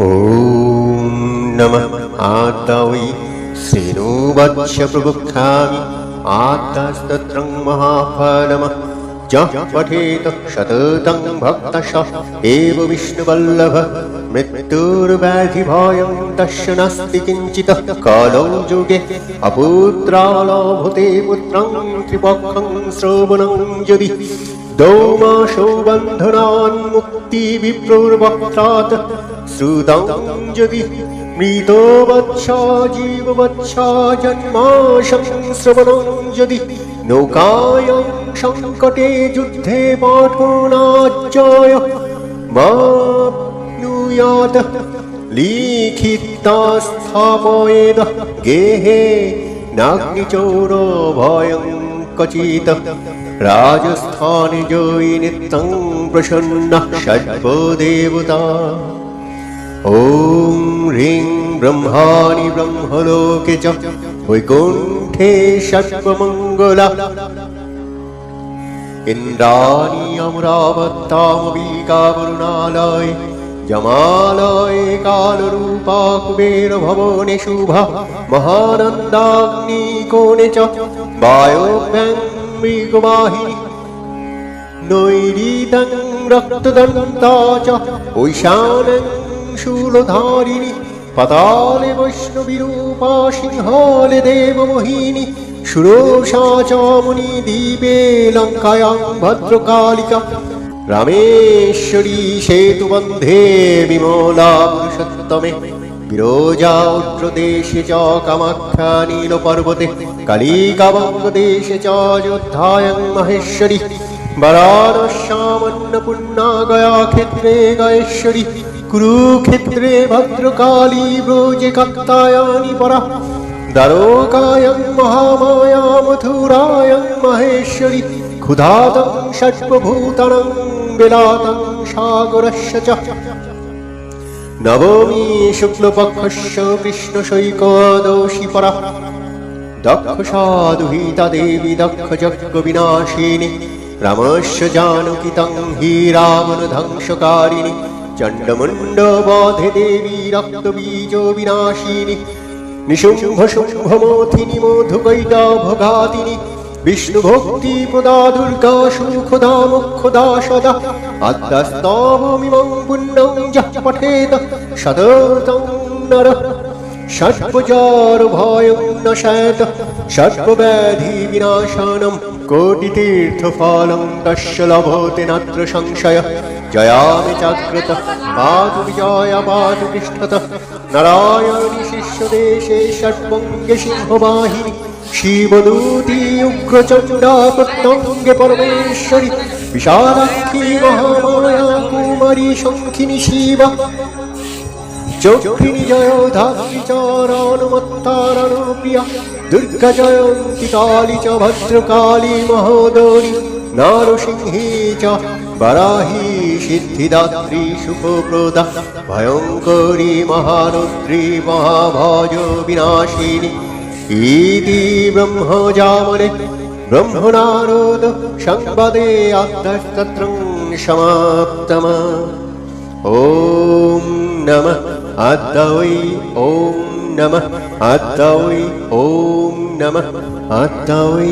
ॐ नमः। आतावै श्रेणुवत्स प्रबुद्धामि आत्तस्तत्रं महाफलमः यः पठेत शततं भक्तश। एव विष्णुवल्लभ মৃত্যুর্ব্যাধি ভয়ং তস্য নাস্তি কিঞ্চিত কলৌ যুগে অপুত্রালভূতে পুত্রং ত্রিপক্ষং শ্রবণং যদি। দৌমাশো বন্ধনান্মুক্তি বিপ্রুর্বক্ত্রাত শ্রুতং যদি মৃত বৎস জীব বৎস শ্রবণং যদি। নৌকায়ং সংকটে যুদ্ধে পাঠনাজ্জয় মা लिखिता स्थापयेद गेहे नाग्निचोरो भयं कचित् राजस्थाने जयि नित्यं प्रसन्नः षड्वदेवता ॐ ह्रीं ब्रह्माणि ब्रह्मलोके च वैकुण्ठे षट्वमङ्गला इन्द्राणि अमरावत्तामविकावरुणालय জমালয় কালরূপা কুবের ভবনে শুভা মহানন্দাগ্নি কোণে চ বায়োব্যাম্বিকবাহিনী নৈরীদং রক্তদন্তা চ ঐশানং শূলধারিণী পতালে বৈষ্ণবীরূপা সিংহলে দেবমোহিনী সুরোষা চ মুনিদ্বীপে লঙ্কায়াং ভদ্রকালিকা রামেশ্বরী সেতুবন্ধে বিমলাম সত্যমে বিরোজা উগ্রদেশে চ কামাখ্যা নীলপর্বতে কালিকাবঙ্গদেশে চ যোদ্ধায়ং মহেশ্বরী বরারস্যামন্নপূর্ণা গয়া ক্ষেত্রে গয়েশ্বরী কুরুক্ষেত্রে ভদ্রকালী ব্রোজে কাত্তায়নি পরা দ্বারকায়ং মহামায়া মথুরায়ং মহেশ্বরী ক্ষুধাতং সর্বভূতানং বেলাতাং সাগরস্য চ। নবমী শুক্লপক্ষস্য কৃষ্ণশৈকদোষী পরা। দক্ষ সাধুহিতা দেবী দক্ষ যজ্ঞ বিনাশিনী রামস্য জানকিতং হি রামনধ্বংসকারিণী চণ্ডমুণ্ড বধে দেবী রক্তবীজ বিনাশিনী, নিশুম্ভ শুম্ভমোথিনী মধুকৈটা ভোগাতিনী বিষ্ণু ভক্তি প্রদা দুর্গা সুখদা মুখদা সদা। আদ্যাস্তমিমং পুণ্যং যা পঠেত সদতং নর। ষট্পজার ভয়ং নশায়ত সর্বব্যাধি বিনাশানম কোটিতীর্থফলং তস্য লভতে নাত্র সংশয়। জয়ামি চাকৃত পাদু বিজয়া পাদু পৃষ্ঠত নারায়ণী শিষ্যদেশে ষট্পঙ্গে সিংহবাহিনী। শিবদূতি উগ্রচণ্ডা প্রত্যঙ্গে পরমেশ্বরী, বিশালাক্ষী মহামায়া কুমারী সংখিনী শিব চক্ষিণী জয় ধাত্রিচরণমত্তারণপ্রিয়া দুর্গা জয়ন্তী কালী চ, ভদ্রকালী মহোদরী, নারসিংহী চ, বরাহী সিদ্ধিদাত্রী সুখপ্রদা ভয়ঙ্করী মহারুদ্রী মহাভজ বিনাশিনী ইতি ব্রহ্মজামনে ব্রহ্মনারদ সংবাদে আত্মস্তত্র সমাপ্তম ওম নম আদ্যৈ ওম নম আদ্যৈ ওম নম আদ্যৈ